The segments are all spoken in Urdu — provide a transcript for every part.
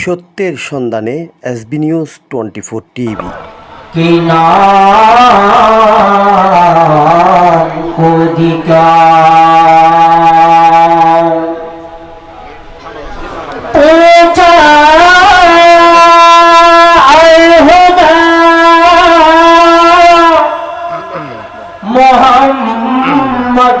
সত্যের সন্ধানে SB news twenty four TV. Mohammad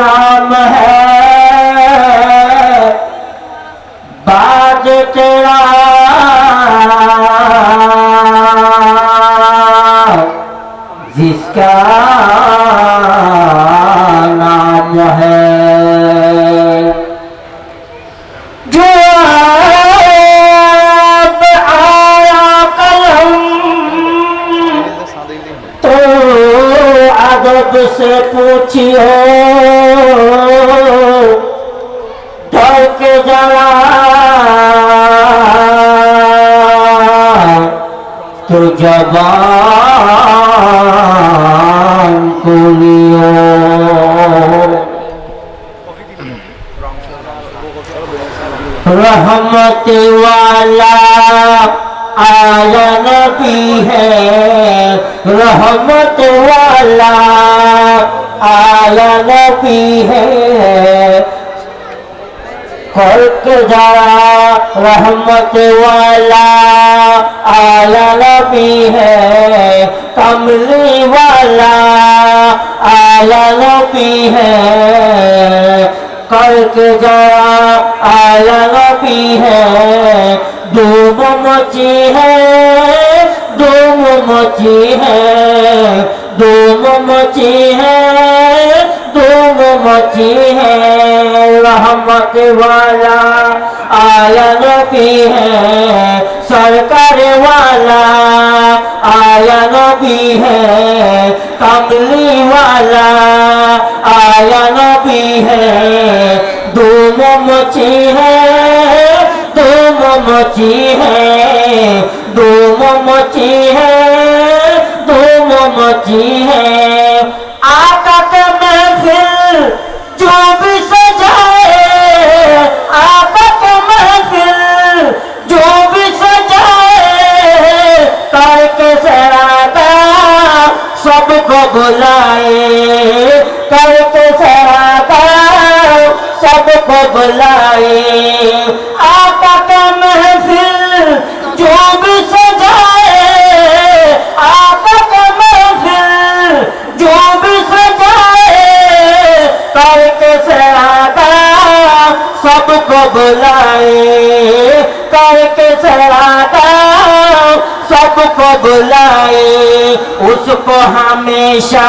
নাম হ্যাঁ جس کا نام ہے۔ آیا قلم سے پوچھی ہو ڈر کے جلا۔ تو جبان رحمت والا آیا نبی ہے۔ رحمت والا آیا نبی ہے خلق جا رحمت والا آیا نبی ہے۔ کملی والا آیا نبی ہے۔ کر کے آیا نبی ہے، دوم مچی ہے، دوم مچی ہے، دوم مچی ہے، دوم مچی ہے، رحمت والا آیا نبی ہے نبی ہے کملی والا آیا نبی ہے۔ دو ممچی ہے دو ممچی ہے۔ دو ممچی ہے دو ممچی ہے۔ آقا کے سے بلائے کر تو سراگا سب کو بلائے آقا کا محفل جو بھی سجائے آقا کا محفل جو بھی سجائے کر تو سراگا سب کو بلائے کر کے سراگا سب کو بلائے، اس کو ہمیشہ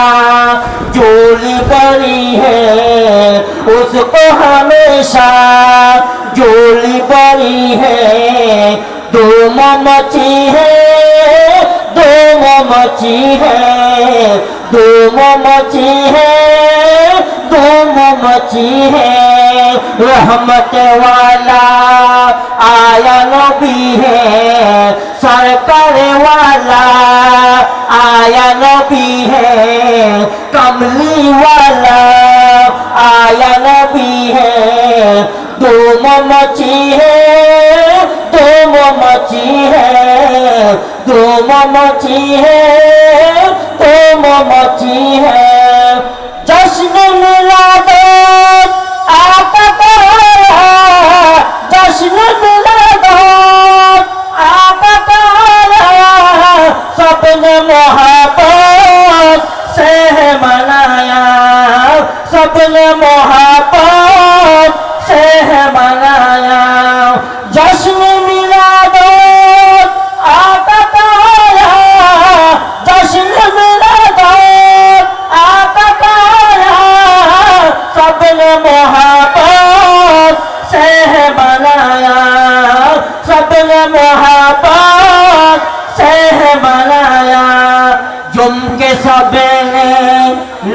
جولی بڑی ہے۔ اس کو ہمیشہ جولی بڑی ہے۔ دو مچی ہے، دو مچی ہے۔ دو مچی ہے، دو مچی ہے۔ رحمت والا آیا نبی ہے۔ سرکار والا آیا نبی ہے کملی والا آیا نبی ہے۔ دوم مچی ہے، دوم مچی ہے۔ دوم مچی ہے دو مچی ہے۔ جشن ملا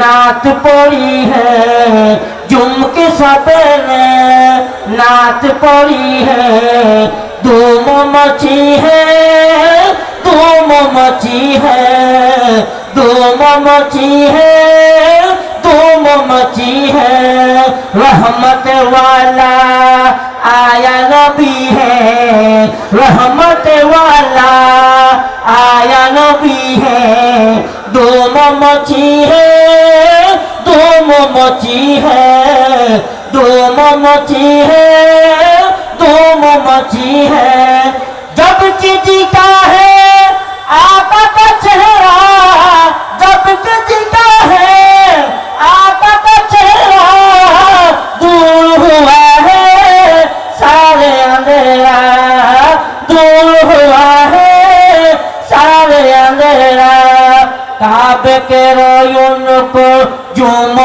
نات پڑی ہے، جم کے سفر نعت پڑی ہے۔ دوم مچی ہے دوم مچی ہے۔ دوم مچی ہے دوم مچی ہے۔ رحمت والا آیا نبی ہے۔ رحمت والا آیا نبی ہے۔ دوم مچی مچی ہے، دھوم مچی ہے، دھوم مچی ہے۔ جب جیتا ہے آپ کا چہرہ، جب جیتا ہے آپ کا چہرہ دور ہوا ہے۔ سارے اندھیرا دور ہوا ہے۔ سارے اندھیرا کعب کے رویون کو جوم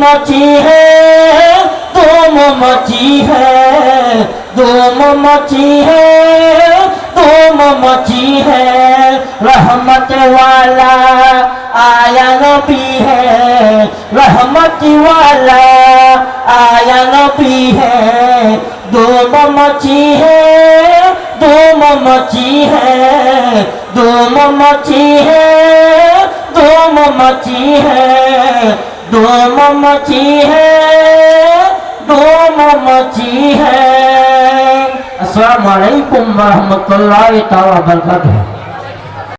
مچی ہے دوم مچی ہے دوم مچی ہے دوم مچی ہے رحمت والا آیا نبی ہے رحمت والا آیا نبی ہے دوم مچی ہے دوم مچی ہے دوم مچی ہے دوم مچی ہے دھوم مچی ہے دھوم مچی ہے السلام علیکم ورحمت اللہ تعالیٰ وبرکاتہ۔